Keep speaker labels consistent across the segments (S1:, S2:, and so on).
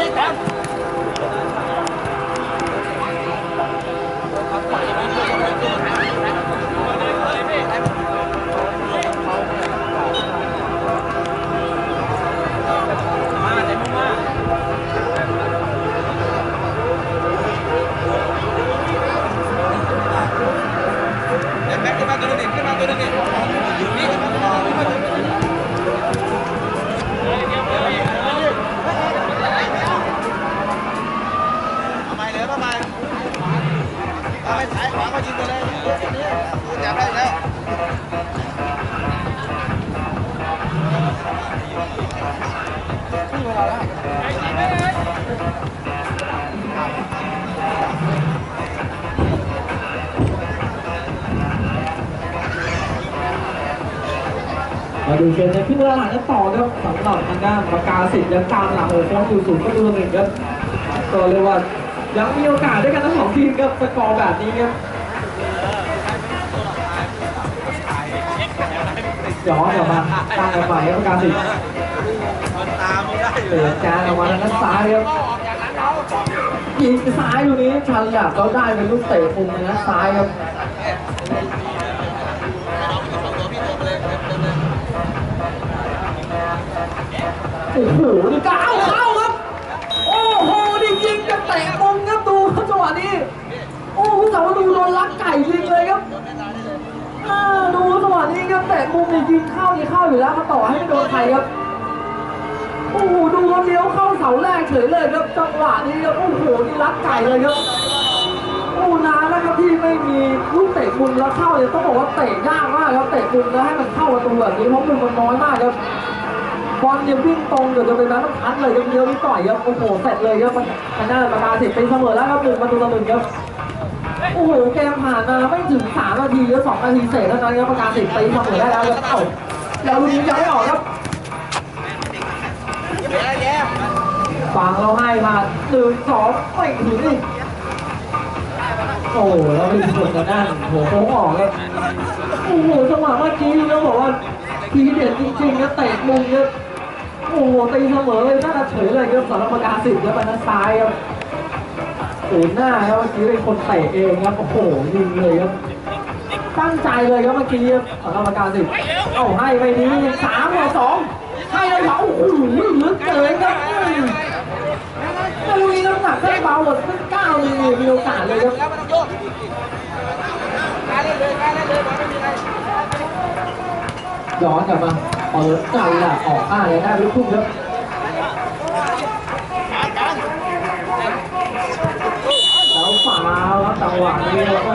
S1: ม มาดูเก
S2: มในครึ่งเวลาหลังกันต่อครับสำหรับทางด้านประกาศสิทธิ์ยังตามหลังโอ้โหอยู่สูงประตูหนึ่งครับก็เรียกว่ายังมีโอกาสด้วยกันทั้งสองทีมครับสกอร์แบบนี้ครับย้อนกลับมาตั้งกันใหม่ครับประกาศสิทธิ์เปิดจานออกมาทางด้านซ้ายครับยิงซ้ายลูกนี้ชันหยับเขาได้เป็นลูกเตะมุมทางด้านซ้ายครับ อ้โหนี่ก้าวเข้าครับ โอ้โหนี่ยิงกันเตะมุมครับดูครับจังหวะนี้ โอ้โหแต่ว่าดูโดนลักไก่ยิงเลยครับอ่าดูจังหวะนี้ครับเตะมุมนี่ยิงเข้านี่เข้าอยู่แล้วมาต่อให้ไม่โดนใครครับ โอ้โหดูเขาเลี้ยวเข้าเสาแรกเฉยเลยครับจังหวะนี้ครับโอ้โหนี่รักไก่เลยครับโอ้นานแล้วครับที่ไม่มีลูกเตะมุมแล้วเข้าเลยต้องบอกว่าเตะยากมากครับเตะมุมแล้วให้มันเข้าประตูแบบนี้เพราะมุมมันน้อยมากครับ บอลเนี่ยวิ่งตรงเดี๋ยวจะเป็นแบงค์พันเลยครับเลี้ยวนี่ต่อยครับโอ้โหเสร็จเลยครับทางด้านประกาศเสิบเป็นเสมอแล้วครับหนึ่งประตูต่อหนึ่งครับโอ้โหเกมผ่านมาไม่ถึงสามนาทีแล้วสองนาทีเสร็จเท่านั้นครับประกาศเสิบตีเสมอได้แล้วครับเอ้าแล้วลูกนี้ยังไม่ออกครับฟังเราให้มาหนึ่งสองไม่ถึงนี่โอ้โหแล้วเป็นคนกันนั่นหัวโค้งออกเลยโอ้โหจังหวะเมื่อกี้ต้องบอกว่าทีเด็ดจริงๆนะเตะมุมเนี่ย โอ้โหตีเสมอเลยน่าจะเฉยเลยครับสำหรับประกาสิทธิ์ครับไปทางซ้ายครับโอ้หน้าครับเมื่อกี้เป็นคนเตะเองครับโอ้โหยิงเลยครับตั้งใจเลยครับเมื่อกี้ครับสำหรับประกาสิทธิ์เอาให้ไปนี้สามต่อสองให้เลยเหรอโอ้โหลึกเกินครับอืมถ้ยน้ำหนักได้เบาหมดสักเก้าเลยมีโอกาสเลยครับ
S1: ย้อ
S2: นกลับมา เปิดใจล่ะออกข้างเลยได้ลูกทุ่งครับแล้วฝ่าครับจังหวะนี้แล้วก็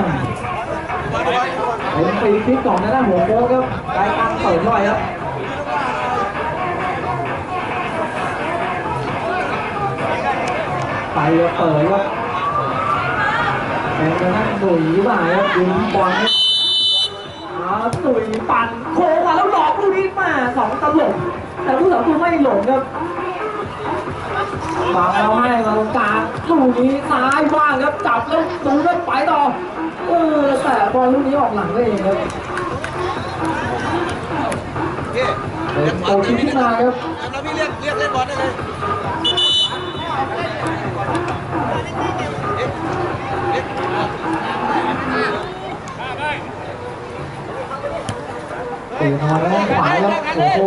S2: เป็นฟรีคิกก่อนนะด้านหัวโค้งครับได้ตั้งเปิดเข้าไปครับไปเปิดครับเป็นทางด้านหนุ่ยมาครับยิงบอลครับอ่าสุยปั่นโค้ สองตลบแต่ผู้สาวตัวไม่หลงครับฝากเราให้มาตรงกลางลูกนี้ซ้ายว่างครับจับแล้วดูแล้วไปต่อเออแต่บอลลูกนี้ออกหลังไปเองครับ
S1: พี่
S2: เป็นโกคิขึ้นมาครับ
S1: แล้วพี่เรียกเรียกเล่นบอลได้เลยเรียก
S2: ตีมาแล้วขวาครับโอ้โห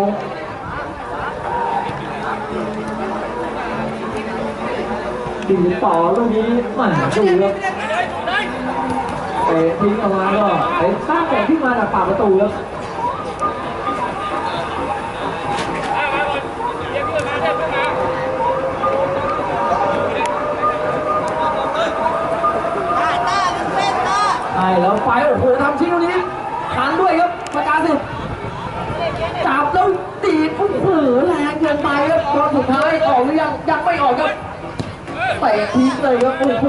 S2: ดีต่อลูกนี้แหมาดูครับเตะทิ้งออกมาก็เตะสร้างเตะขึ้นมาจากปากประตูครับใช่แล้วไปโอ้โหทำชิ้นตรงนี้ทันด้วยครับประกาศสิทธิ์ จับแล้วตีดโอ้โหแรงเกินไปครับตอนสุดท้ายออกหรือยังยังไม่ออกครับเตะทิ้งเลยครับโอ้โห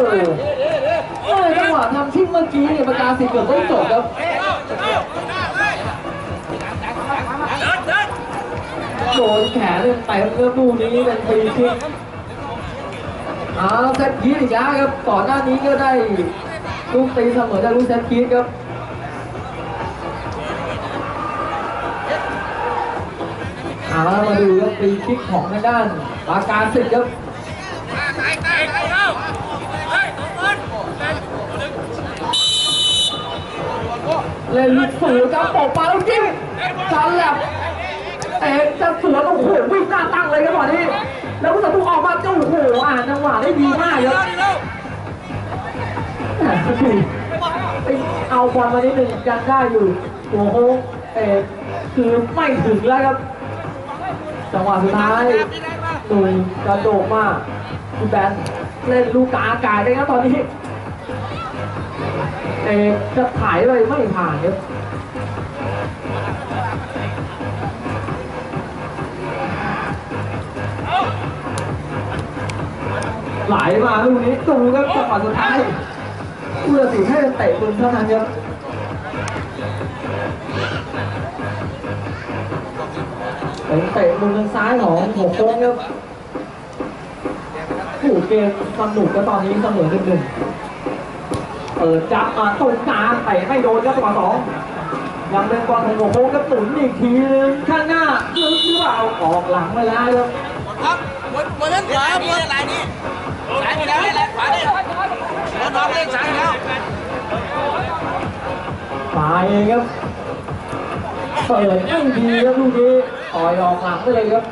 S2: เออจังหวะทำชิ้นเมื่อกี้เนี่ยประกาศสิทธิ์เกือบได้จบครับโดนแขนเลยเต็มครับลูกนี้เป็นฟรีคิกอ้าเซตยีดอีกแล้วครับก่อนหน้านี้ก็ได้ลูกตีเสมอได้ลูกเซตคีดครับ แล้วมาดูครับปีคิกของทางด้านปากกาศึกครับเลยนลูกสูงครับปอกปลาล้วจิ้มจันแลบเตะจะสวนโอ้โหวิ่งหน้าตั้งเลยครับตอนนี้ แล้วผู้ต่อสู้ออกมาเจ้าโอ้โหอ่านจังหวะได้ดีมากเลยเอาบอลมาได้หนึ่งกันได้อยู่โอ้โหเตะคือไม่ถึงแล้วครับ จังหวะสุดท้ายหนุ่ยกระโดดมากคุณแบนเล่นลูกกาอากาศเลยครับตอนนี้เอกจะถ่ายไปไม่ผ่านครับไหลมาลูกนี้ตูครับจังหวะสุดท้ายผู้ตัดสินให้เป็นเตะปืนเท่านั้นครับ เตะมุมทางซ้ายของหัวโค้งครับผู้เกมสนุกก็ตอนนี้เสมอหนึ่งหนึ่งเปิดจับมาตรงกลางแต่ไม่โดนครับจังหวะสองยังเป็นบอลของหกโอ้โหกระตุนอีกทีนึงข้างหน้าลึกหรือเปล่าออกหลังไปแล้วครับ
S1: ครับบนบนนั้นขวาบนลายนี้สายไปแล้วนี่แหละขวานี่บนนอนเล่นสายแล้ว
S2: ตายเองครับเปิดไม่ดีครับลูกนี้ ต่อยออกหลังไปเลยครับ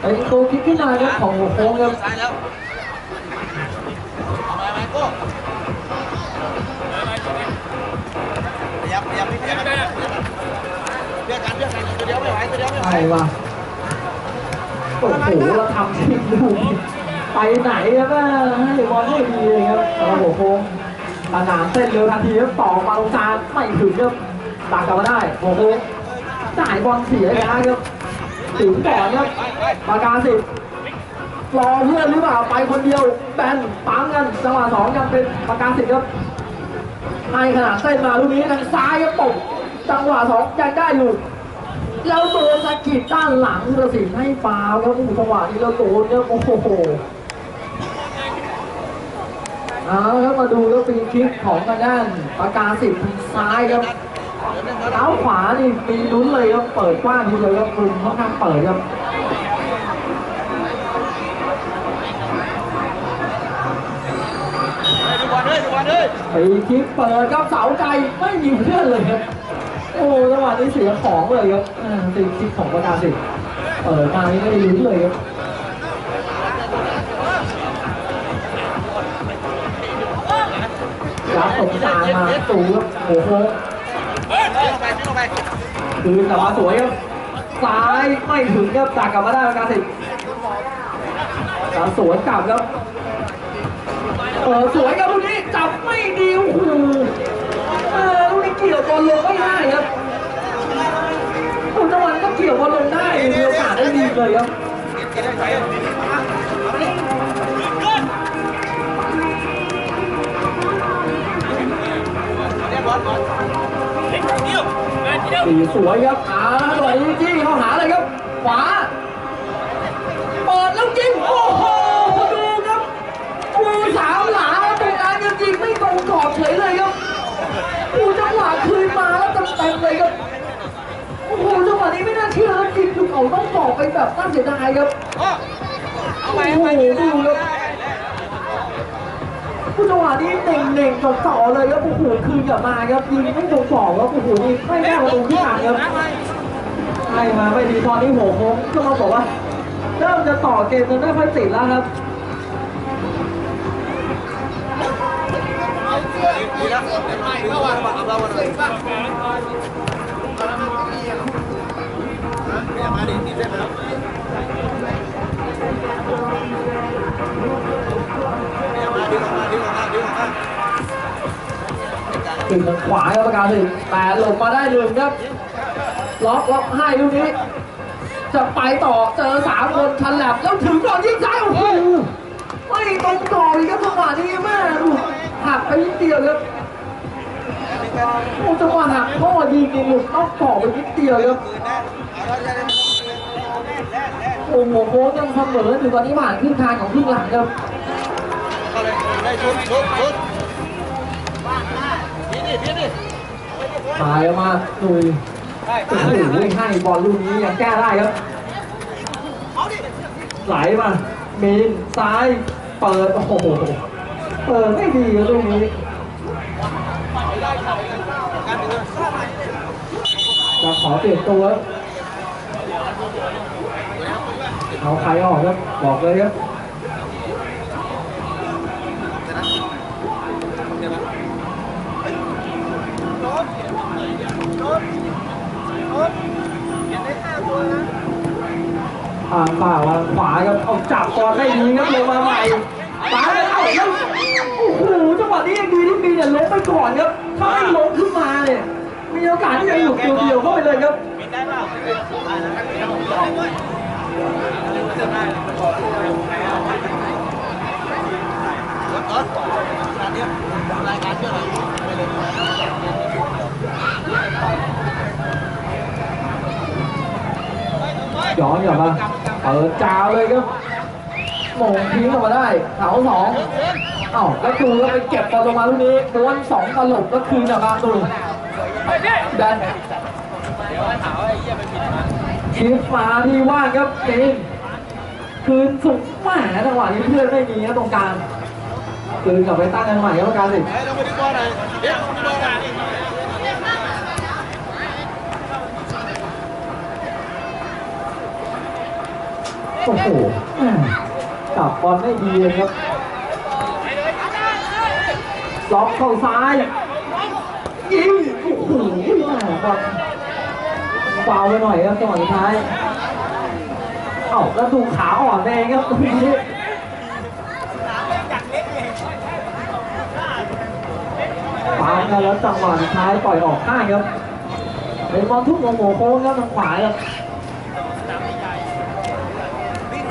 S2: เป็นตัวคิดขึ้นมาครับของหัวโค้งครับใช่ว่ะโอ้โหเราทำทีมลูไปไหนครับให้บอลไม่ดีเลยครับสำหรับหัวโค้งสนามเส้นเร็วทันทีครับต่อมาตรงกลางไม่ถึงครับตักกลับมาได้หัวโค้ง จ่ายบอลเสียนะครับถึงแก่นครับปากกาสิบรอเพื่อนหรือเปล่าไปคนเดียวแบนปั๊มกันจังหวะสองยังเป็นปากกาสิบครับให้ขนาดเส้นมาลูกนี้ทางซ้ายครับตกจังหวะสองยังได้อยู่แล้วโดนสะกิดด้านหลังธีรศิลป์ให้ฟาวครับผู้จังหวะนี้แล้วโดนครับโอ้โหเอาละครับมาดูแล้วฟรีคิกของทางด้านปากกาสิบทางซ้ายครับ เท้าขวานี่มีลุ้นเลยครับเปิดกว้างทีเดียวครับคุมค่อนข้างเปิดครับ
S1: ดูบอลเลยดูบอลเลย
S2: ฟรีคิกเปิดครับเสาไกลไม่มีเพื่อนเลยครับโอ้จังหวะนี้เสียของเลยครับอ่าฟรีคิกของปากกาสิบเปิดมานี่ไม่ได้ลุ้นเลยครับรับตรงกลามาตูครับโอ้โห คืนแต่ว่าสวยครับซ้ายไม่ถึงครับจากกลับมาได้ประกาศสิทธิ์สวนกลับครับเออสวยครับลูกนี้จับไม่ดีโอ้โหเออลูกนี้เกี่ยวบอลลงไม่ได้ครับโอ้จังหวะนี้ก็เกี่ยวบอลลงได้มีโอกาสได้ดีเลยครับ
S1: เรียกบอลบอล
S2: สีสวยครับอ่าสวยจี้เข้าหาเลยครับ ขวา เปิดแล้วยิง โอ้โห ดูครับปูสามหลาตรงกลางยังยิงไม่ตรงกรอบเฉยเลยครับปูจังหวะคืนมาแล้วเต็มๆเลยครับโอ้โหจังหวะนี้ไม่น่าเชื่อครับยิงคือเขาต้องบอกไปแบบน่าเสียดายครับ
S1: เอาไปเอาไปดูครับ
S2: ผู้จังหวะนี้เน่งๆจ่อๆเลยครับโอ้โหคืนกลับมาครับยิงไม่ตรงกรอบครับโอ้โหนี่ไม่ได้ประตูที่อ่านครับใช่มาไม่ดีตอนนี้หัวโค้งก็มาบอกว่าเริ่มจะต่อเกมจนไม่ค่อยติดแล้วครับ
S1: ดีแล้วไม่เข้าอะเอาเราเลยมาดิดีเส้นมาม
S2: ถึงทางขวาครับประกาศถึงแต่หลบมาได้หนึ่งครับ ล็อกล็อกให้ลูกนี้ จะไปต่อเจอสามคนทันแลบแล้วถึงก่อนยิงซ้ายโอ้โหไม่ตรงต่อเลยครับจังหวะนี้แม่ดูหักไปนิดเดียวครับโอ้จังหวะหักพ่อยิงนี่หลุดนอกกรอไปนิดเดียวครับ
S1: คืนนะเอาเราจะได้
S2: โอ้โหโค้ชยังเสมออยู่ตอนนี้ผ่านครึ่งทางของครึ่งหลังครับ
S1: เลย ด้ชุดชุดชุดพี่นี่พี่นี่
S2: ตายออกมาหนุ่ย
S1: ได้
S2: โอ้โหให้บอลลูกนี้ยังแก้ได้ครับไหลมามีนซ้ายเปิดโอ้โหเปิดไม่ดีรับลูกนี้มาขอเปลี่ยนตัวเอาใครออกครับบอกเลยครับ อ่าฝ่าวางขวาครับเอาจับบอลได้ดีครับลงมาใหม่ปาเลยเอาแล้วโอ้โหจังหวะนี้ยังดีที่มีเนี่ยล้มไปก่อนครับถ้าไม่ล้มขึ้นมาเนี่ยมีโอกาสที่จะหลุดเดียวๆเข้าไปเลยครับ
S1: บินได้เปล่าได้แล้วรถรถตอนนี้รายการเยอะเลยไปเลย
S2: ย้อนกลับมาเปิดจาวเลยครับมงทิ้งออกมาได้เสาสองเอ้าแล้วดูแล้วไปเก็บบอลลงมาลูกนี้ม้วนสองตลบก็คืนกลับมาดูดันชิปมาที่ว่างครับเองคืนสุกแหมจังหวะนี้เพื่อนไม่มีนะตรงกลางคืนกลับไปตั้งกันใหม่ครับการสิ
S1: เฮ้ยลงไปดีกว่าหน่อยเดี๋ยวลงไปดีกว่าหน่อย
S2: โอ้โหจับบอลไม่ดีเลยครับล็อกเข้าซ้ายยิงโอ้โหบอลเบาไปหน่อยครับจังหวะสุดท้ายเอ้าแล้วดูขาอ่อนเองครับตรงนี้ปากันแล้วจังหวะสุดท้ายปล่อยออกข้างครับเป็นบอลทุกโมโหโค้งครับทางขวาครับ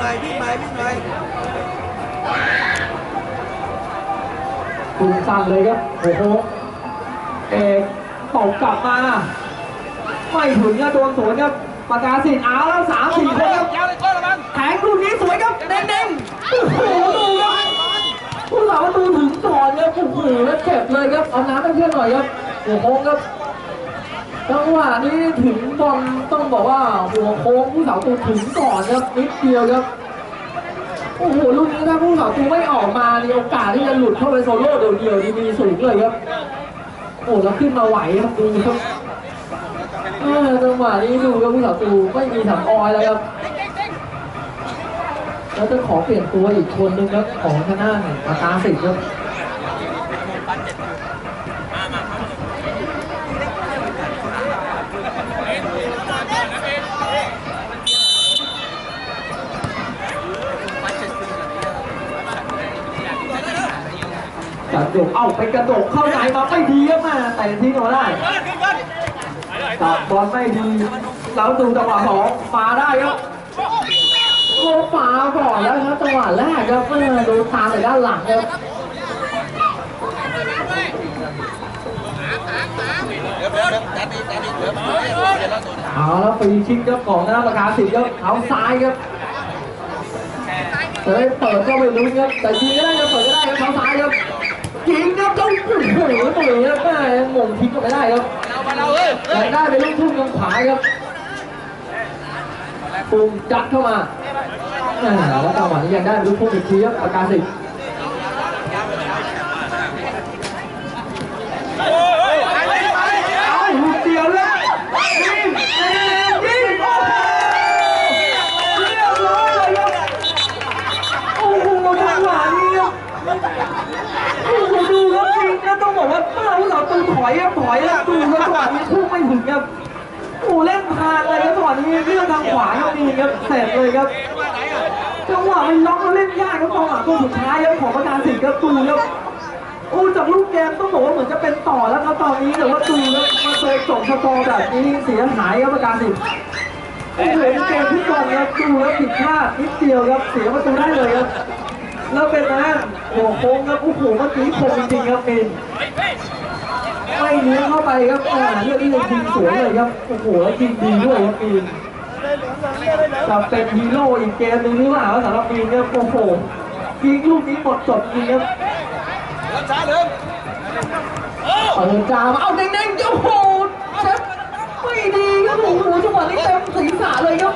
S1: หน่อยวิ่งหน่อยวิ่งหน่อย
S2: คุณสั่นเลยครับโอ้โหเอกตกกลับมา ไม่ถึงนะโดนสวนครับปากกาสิทธิ์เอาแล้วสามสี่คนครับ
S1: ยาวเลยก้อนละมัน
S2: แข็งลูกนี้สวยครับเด้งๆโอ้โหดูครับผู้สาประตูถึงก่อนครับโอ้โหแล้วเจ็บเลยครับเอาน้ำให้เพื่อนหน่อยครับหัวโค้งครับ จังหวะนี้ถึงบอลต้องบอกว่าหัวโค้งผู้สาวตูถึงก่อนครับนิดเดียวครับโอ้โหลูกนี้ถ้าผู้สาวตูไม่ออกมาในโอกาสที่จะหลุดเข้าไปโซโล่เดียวๆนี่มีสูงเลยครับโอ้แล้วขึ้นมาไหวครับดูครับเออจังหวะนี้ดูครับผู้สาวตูไม่มีถังออยแล้วครับแล้วจะขอเปลี่ยนตัวอีกคนนึงครับของทางด้านปากกาสิทธิ์ครับ จัดกเอ้าไปกระโดดเข้าในมาไม่ดีครับแม่แต่ทิ้งออาได้จับบอลไม่ดีแล้วดูจังหวะสองมาได้ครับโอ้ฟ้าก่อนแล้วครับจังหวะแรกครับเออดูตามแต่ด้านหลังครับ
S1: เอา
S2: แล้วฟรีคิกครับของหน้าประกาศสิทธิ์ครับเอาซ้ายครับเฮ้ยเปิดก็ไม่รู้ครับแต่ยิงก็ได้ครับเปิดก็ได้ครับเท้าซ้ายครับ ยิงครับต้องโอ้โหตุ๋ยครับแม่หม่งทิ้งก็ไม่ได้ครับ
S1: เรามาเราเอ้ย
S2: แต่ได้เป็นลูกทุ่งทางขวาครับปุ่มจัดเข้ามาแล้วจังหวะนี้ยังได้ลูกทุ่งอีกทีครับประการสิธิ์ เอาลูกเดียวเลยยิงยิงโอ้โหเรียบร้อยเลยครับโอ้โหจังหวะนี้ครับโอ้โหดูครับจริงนะต้องบอกว่า เมื่อผู้สาวตูถอยครับถอยครับดูครับจังหวะนี้พุ่งไม่ถึงครับโอ้เล่นทางเลยครับจังหวะนี้เลื่อนทางขวาครับนี่ครับเสร็จเลยครับจังหวะมันล็อกแล้วเล่นยากครับจังหวะตัวสุดท้ายครับของประธานสิงห์ครับดูครับโอ้จากลูกเกมต้องบอกว่าเหมือนจะเป็นต่อแล้วครับตอนนี้แต่ว่าดูแล้วมาเจอจบสกอร์แบบนี้เสียหายครับประการสิงห์โอ้โหเกมที่ก่อนครับดูแล้วผิดพลาดนิดเดียวครับเสียประตูได้เลยครับแล้วเป็นนะหัวโค้งครับโอ้โหเมื่อกี้คมจริงครับมิน ไม่เลี้ยงเข้าไปครับอ่าเรื่องนี้เลยยิงสวยเลยครับโอ้โหแล้วยิงดีด้วยครับมินจะเป็นฮีโร่อีกเกมหนึ่งหรือเปล่าสำหรับมินครับโอ้โหยิงลูกนี้หมดจดจริงครับ
S1: รักษาเดิม
S2: เปิดจามาเอาเด้งๆโอ้โหเชฟไม่ดีครับโอ้โหจังหวะนี้เต็มศีรษะเลยครับ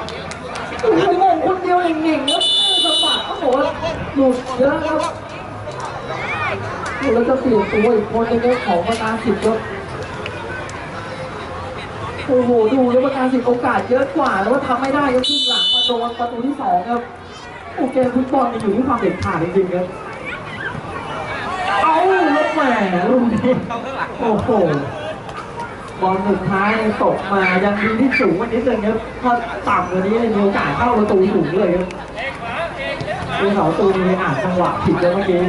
S2: โอ้โหมงคนเดียวเองๆครับสะบัดโอ้โหหลุดเยอะครับ แล้วจะเปลี่ยนตัวอีกคนนึงครับของประกาศสิทธิ์ครับโอ้โหดูแล้วประกาสิทธิ์โอกาสเยอะกว่าแล้วว่าทำไม่ได้ครับครึ่งหลังมาโดนประตูที่สองครับโอเกมฟุตบอลอยู่ที่ความเด็ดขาดจริงๆครับเอาแล้วแหมลูกนี้โอ้โหบอลสุดท้ายตกมายังดีที่สูงว่านิดนึงครับถ้าต่ำกว่านี้เนี่ยมีโอกาสเข้าประตูสูงเลยครับคือเสาประตูมีอ่านจังหวะผิดแล้วเมื่อกี้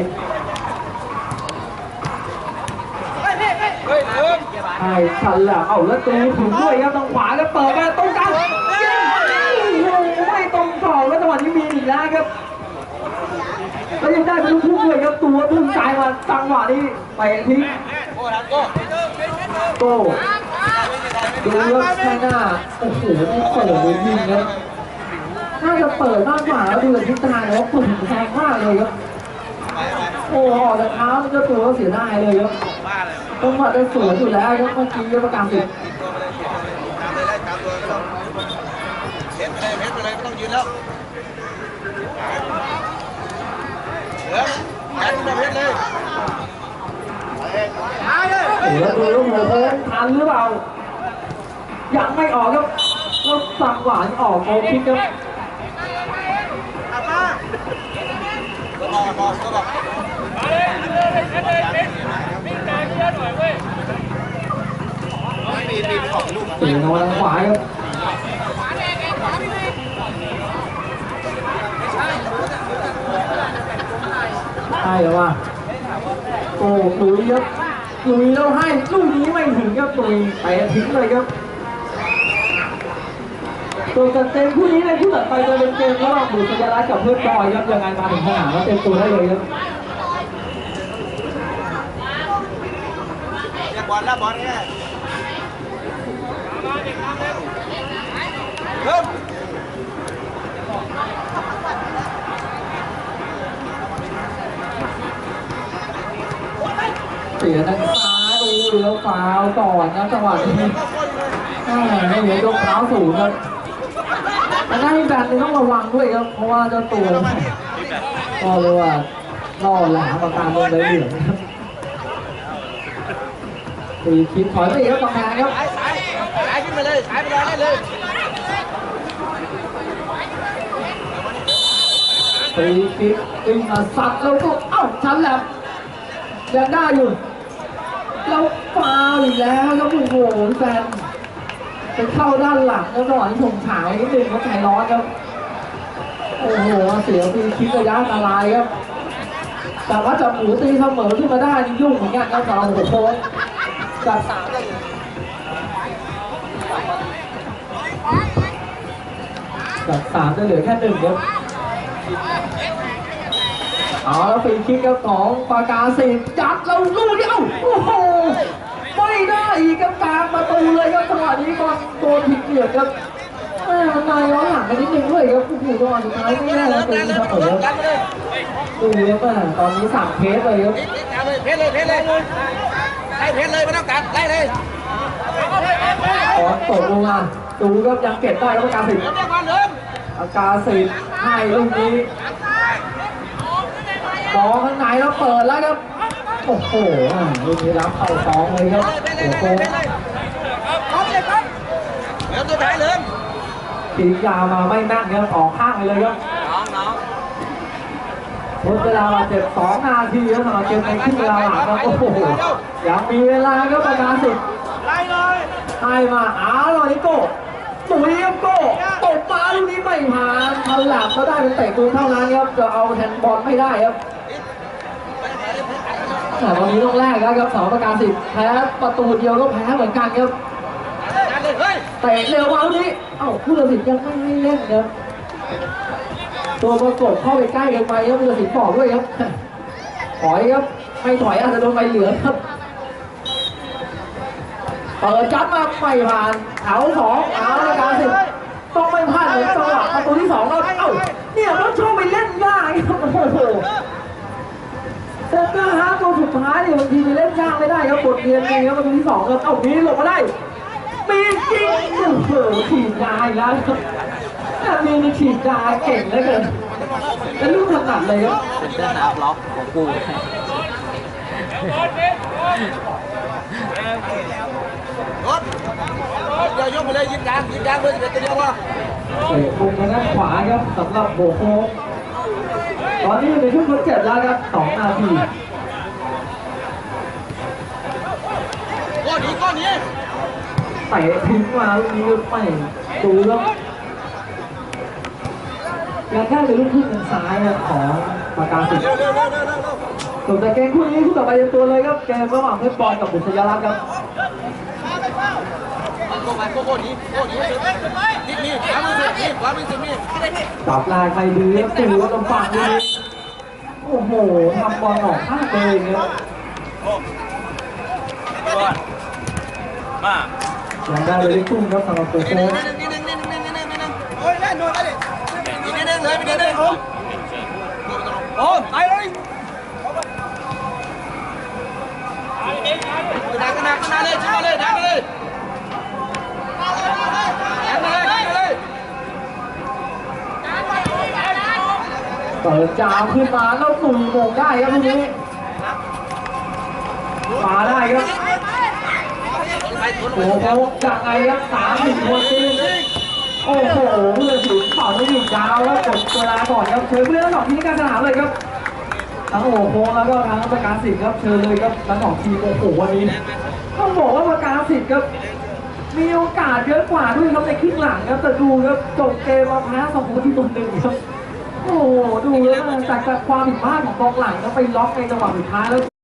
S1: เอิม
S2: ไอ้ชันแหละเอาแล้วตีถึงด้วยครับทางขวาแล้วเปิดมาตรงกลางโอ้โหไม่ตรงกรอบแล้วจังหวะนี้มีอีกแล้วครับแล้วยังได้เป็นลูกทุ่งด้วยครับตัวพุ่งใจายมาจังหวะนี้ไปทิ้ง
S1: โอ้โก้
S2: โก้ดูแล้วแค่หน้าโอ้โหนี่เปิดเลยยิงครับน่าจะเปิดมากกว่าแล้วดูจากทิศทางแล้วปุ่นแรงมากเลยครับโอ้ออกจากเท้ามันก็ตัวเสียดายเลยครับ
S1: บ้าเลย
S2: ต้องมาได้สวยอยู่แล้วครับเมื่อกี้ก็ประกาศสิทธิ์
S1: ติดตัวไปเลยตามเลยได้ตามตัวไม่ต้องเพชรไปเลยเพชรไปเลยไม่ต้องยืนแล้วเอิมยันขึ้นมาเพชรเลยไปเลย
S2: โอ้โหแล้วดูลูกหัวโค้งทันหรือเปล่ายังไม่ออกครับแล้วสังหวานออกโกคิกครับ
S1: กลับมาก็รอรอก็รอปี ปีไปออกลูก
S2: ตีนอนทางขวาครับใช่แล้วว่ะโอ้ลุยครับลุยแล้วให้ลูกนี้ไม่ถึงครับลุยไปทิ้งเลยครับตัวกันเต็มคู่นี้ในคู่ต่อไปจะเป็นเกมระหว่างบุษยรัตน์กับเพื่อนบอยครับยังไงมาถึงสนามแล้วเต็มตัวได้เลยครับ
S1: เรียก บอลแล้วบอลเนี่ยเริ่ม
S2: เสียทางซ้ายดูเลี้ยวฟาวก่อนนะจังหวะนี้แม่ไม่เหลือยกเท้าสูงครับอันนั้นที่แบนนี่ต้องระวังด้วยครับ เพราะว่าเจ้าตัวก็เรียกว่าล่อแหลมประการลงเลยเหลืองครับ ตีคิดถอยไปอีกครับกำแพงครับ
S1: สายสายสายขึ้นไปเลยสายไปรอได้เลย
S2: ตีคิดวิ่งมาสัตว์แล้วก็เอ้าชันแหลมยังได้อยู่แล้วฟาวอีกแล้วครับโอ้โหแฟนไปเข้าด้านหลังแล้วจังหวะที่ผมขาวนิดนึงเขาใจร้อนครับโอ้โหเสียฟรีคิกระยะอันตรายครับแต่ว่าจับหมูตีเสมอขึ้นมาได้นี่ยุ่งเหมือนกันครับสำหรับหัวโค้ง จับสามจับสามจะเหลือแค่หนึ่งครับเอาแล้วฟรีคิกครับของปากาสิจัดแล้วลูกเดียวโอ้โหไม่ได้อีกครับกลางประตูเลยครับจังหวะนี้บอลโดนผิดเหลี่ยมครับแม่มันมาย้อนหลังกันนิดนึงด้วยครับโอ้โหจังหวะสุดท้ายไม่แน่
S1: เริ่
S2: นะ
S1: ม
S2: เป็น
S1: เริ่ม
S2: เส
S1: เริ่ม
S2: มอ
S1: กันไปเลย
S2: ดูครับแม่ตอนนี้สามเคสเลยครับ
S1: เพชรเลยเพชรเลย ล่เพชรเลยไม่ต้องกัดไล่เลย
S2: ขอตกลงมาดูครับยังเก็บได้ครับปากกาสิ
S1: เริ่มเรียกบอลเริ่ม
S2: ปากกาสิให้ลูกนี้บอลข้างในแล้วเปิดแล้วครับโอ้โหอะลูกนี้รับเข้าสองเลยครับ
S1: เพชรเลย
S2: หัว
S1: เพชร
S2: โค้
S1: เลย
S2: ง
S1: พร้อมเลยครับเริ่มตัวท้ายเริ่ม
S2: ตียาวมาไม่แม่นครับออกข้างไปเลยครับ
S1: น้องน้อง
S2: ทดเวลาบาดเจ็บสองนาทีแล้วสำหรับเกมในครึ่งเวลาหลังครับโอ้โหยังมีเวลาครับประการสิทธิ์
S1: ไล่เลย
S2: ให้มาอ้าวลอยโก้ตุ๋ยครับโก้ตบมาลูกนี้ไม่ผ่านทันหลับก็ได้เป็นเตะตูนเท่านั้นครับจะเอาแทนบอลไม่ได้ครับแต่วันนี้ต้องแรกแล้วครับสองประการสิทธิ์แพ้ประตูเดียวก็แพ้เหมือนกันครับ
S1: ดันเลยเฮ้ย
S2: เตะเร็วมาลูกนี้เอ้าผู้ตัดสินยังไม่ให้เล่นครับ ตัวประกบเข้าไปใกล้กันไปครับผู้ตัดสินบอกด้วยครับ ถอยครับ ไม่ถอยอาจจะโดนใบเหลืองครับเปิดจัดมาไม่ผ่านแถวสองเอาละการสิต้องไม่พลาดเลยจังหวะประตูที่สองเราเอ้าเนี่ยต้องชอบไปเล่นยากครับโอ้โหโฟกัสฮาร์ดตัวสุดท้ายเนี่ยบางทีไปเล่นยากไม่ได้ครับบทเรียนมีครับประตูที่สองครับเอ้ามีหลบมาได้มีจริงโอ้โหฉีดยาอีกแล้วครับ แต่มีนี่ฉีดยาเก่งเหลือเกินแล้วลูกถนัดเลยครับ
S3: เป็นเส้นหนาบล็อกของกู
S1: รถเดี๋ยวยกไปเลยยิงยางยิงยางเบอร์สิบเอ็ดตัวเดียวว่า
S2: เตะมุมทางด้านขวาครับสำหรับโบโคกตอนนี้อยู่ในช่วงทดเจ็บแล้วครับสองนาที
S1: ก้อนนี้ก้อนนี้
S2: เตะทิ้งมาลูกนี้ไม่ดูแล้ว ยังแค่เลยลูกขึ้นทางซ้ายครับของปากกาสิทธิ์
S1: เร็วเร็วเร็วเร็วเร็วเร็ว
S2: ส่วนแต่เกมคู่นี้คู่ต่อไปเป็นตัวเลยครับเกมระหว่างเพชรบอลกับบุษยรัตน์ครับ
S1: โก้ไปโก้โก้นี้โก้นี้นี่นี่ขวามือสุดนี่ขวามือสุดนี่
S2: จับลายใครดีครับตีว่าลำฝั่งนี้โอ้โหทำบอลออกข้างตัวเองครับ
S3: มา
S2: ยังได้เลยตุ้มครับสำหรับโบโค
S1: นี่ เล่นไรนี่นึงเลยนี่นึงโอ้โอ้ไปเลยดักกันดักกันเลยชิมาเลยดันเลยดันเลยดันเลย
S2: เปิดจาขึ้นมาแล้วตุยโมงได้ครับลูกนี้มาได้ครับโอ้โหจากไงครับสามสิบคนตี โอ้โหเพื่อนถึงเป่าไม่หยุดยาวแล้วกดเวลาก่อนครับเชิญเพื่อนทั้งสองทีมการสนามเลยครับทั้งโอ้โหแล้วก็ทั้งประการสิทธิ์ครับเชิญเลยครับทั้งสองทีมโอ้โหวันนี้ต้องบอกว่าประการสิทธิ์ครับมีโอกาสเยอะกว่าด้วยครับในครึ่งหลังครับแต่ดูครับจบเกมมาแพ้สองคนที่ตัวหนึ่งครับโอ้โหดูแล้วมันจากความผิดพลาดของกองหลังก็ไปล็อกในจังหวะสุดท้ายแล้ว